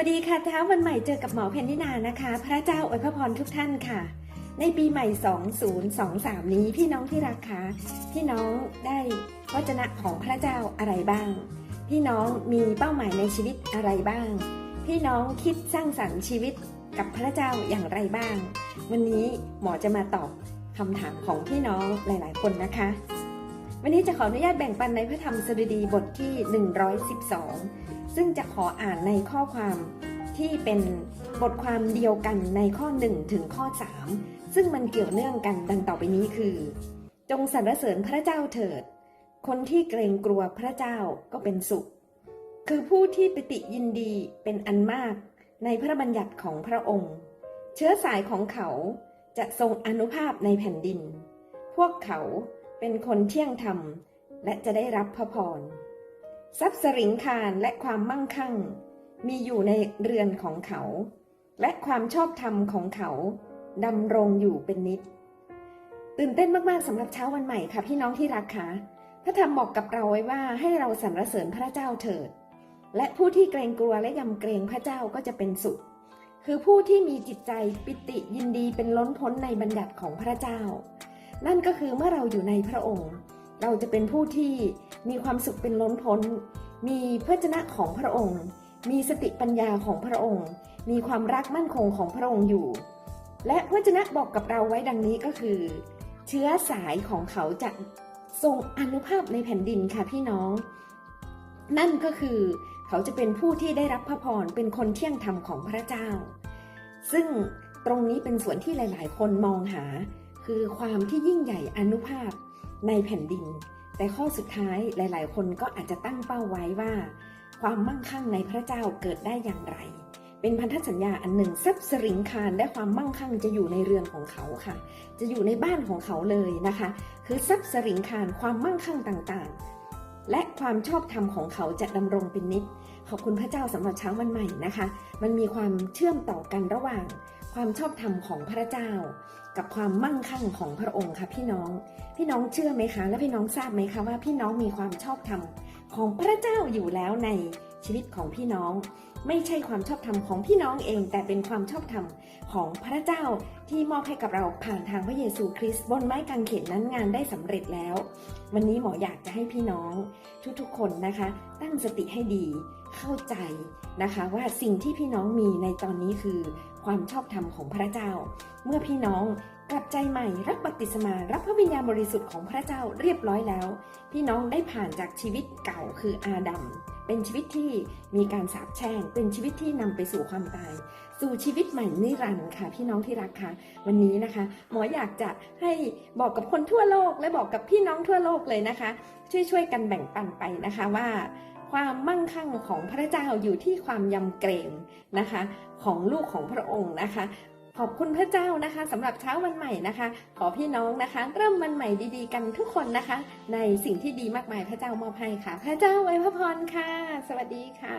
วัสดีค่ะเช้าวันใหม่เจอกับหมอเพนนินานะคะ พระเจ้าอวยพระพรทุกท่านค่ะ ในปีใหม่ 2023 นี้พี่น้องที่รักคะพี่น้องได้วจนะของพระเจ้าอะไรบ้าง พี่น้องมีเป้าหมายในชีวิตอะไรบ้าง พี่น้องคิดสร้างสรรค์ชีวิตกับพระเจ้าอย่างไรบ้าง วันนี้หมอจะมาตอบคำถามของพี่น้องหลาย ๆ คนนะคะ วันนี้จะขออนุญาตแบ่งปันในพระธรรมสดุดีบทที่ 112 ซึ่งจะขออ่านในข้อความที่เป็นบทความเดียวกันในข้อ 1 ถึงข้อ 3 ซึ่งมันเกี่ยวเนื่องกันดังต่อไปนี้คือ จงสรรเสริญพระเจ้าเถิด คนที่เกรงกลัวพระเจ้าก็เป็นสุข คือผู้ที่ปิติยินดีเป็นอันมากในพระบัญญัติของพระองค์ เชื้อสายของเขาจะทรงอนุภาพในแผ่นดิน พวกเขา เป็นคนเที่ยงธรรม และจะได้รับพระพร ทรัพย์สริงคารและความมั่งคั่ง มีอยู่ในเรือนของเขา และความชอบธรรมของเขาดำรงอยู่เป็นนิดตื่นเต้นมากๆสำหรับเช้าวันใหม่ค่ะพี่น้องที่รักค่ะพระธรรมบอกกับเราไว้ว่าให้เราสรรเสริญพระเจ้าเถิด และผู้ที่เกรงกลัวและยำเกรงพระเจ้าก็จะเป็นสุข คือผู้ที่มีจิตใจปิติยินดีเป็นล้นพ้นในบัญญัติของพระเจ้า นั่นก็คือเมื่อเราอยู่ในพระองค์ เราจะเป็นผู้ที่มีความสุขเป็นล้นพ้น มีพระเจนะของพระองค์ มีสติปัญญาของพระองค์ มีความรักมั่นคงของพระองค์อยู่ และพระเจนะบอกกับเราไว้ดังนี้ก็คือ เชื้อสายของเขาจะทรงอนุภาพในแผ่นดินค่ะพี่น้อง นั่นก็คือเขาจะเป็นผู้ที่ได้รับพระพรเป็นคนเที่ยงธรรมของพระเจ้า ซึ่งตรงนี้เป็นส่วนที่หลาย ๆ คนมองหา คือความที่ยิ่งใหญ่อนุภาพในแผ่นดิน แต่ข้อสุดท้ายหลาย ๆ คนก็อาจจะตั้งเป้าไว้ว่า ความมั่งคั่งในพระเจ้าเกิดได้อย่างไร เป็นพันธสัญญาอันหนึ่งทรัพย์สริงคารและความมั่งคั่งจะอยู่ในเรือนของเขาค่ะ จะอยู่ในบ้านของเขาเลยนะคะ คือทรัพย์สริงคารความมั่งคั่งต่างๆ และความชอบธรรมของเขาจะดำรงเป็นนิจขอบคุณพระเจ้าสำหรับเช้าวันใหม่นะคะ มันมีความเชื่อมต่อกันระหว่าง ความชอบธรรมของพระเจ้า กับความมั่งคั่งของพระองค์ค่ะพี่น้อง พี่น้องเชื่อไหมคะ และพี่น้องทราบไหมคะว่าพี่น้องมีความชอบธรรมของพระเจ้าอยู่แล้วในชีวิตของพี่น้อง ไม่ใช่ความชอบธรรมของพี่น้องเอง แต่เป็นความชอบธรรมของพระเจ้าที่มอบให้กับเราผ่านทางพระเยซูคริสต์บนไม้กางเขนนั้นงานได้สำเร็จแล้ว วันนี้หมออยากจะให้พี่น้องทุกๆคนนะคะ ตั้งสติให้ดีเข้าใจนะคะว่าสิ่งที่พี่น้องมีในตอนนี้คือ ความชอบธรรมของพระเจ้า เมื่อพี่น้องกลับใจใหม่รับบัพติศมารับพระวิญญาณบริสุทธิ์ของพระเจ้าเรียบร้อยแล้ว พี่น้องได้ผ่านจากชีวิตเก่าคืออาดัมเป็นชีวิตที่มีการสาปแช่ง เป็นชีวิตที่นำไปสู่ความตาย สู่ชีวิตใหม่นิรันดร์ค่ะ พี่น้องที่รักค่ะ วันนี้นะคะ หมออยากจะให้บอกกับคนทั่วโลกและบอกกับพี่น้องทั่วโลกเลยนะคะ ช่วยๆกันแบ่งปันไปนะคะว่า ความมั่งคั่งของพระเจ้าอยู่ที่ความยำเกรงนะคะ ของลูกของพระองค์นะคะ ขอบคุณพระเจ้านะคะสำหรับเช้าวันใหม่นะคะ ขอพี่น้องนะคะ เริ่มวันใหม่ดีๆ กันทุกคนนะคะ ในสิ่งที่ดีมากมายพระเจ้า มอบให้ค่ะ พระเจ้าไว้พระพรค่ะ สวัสดีค่ะ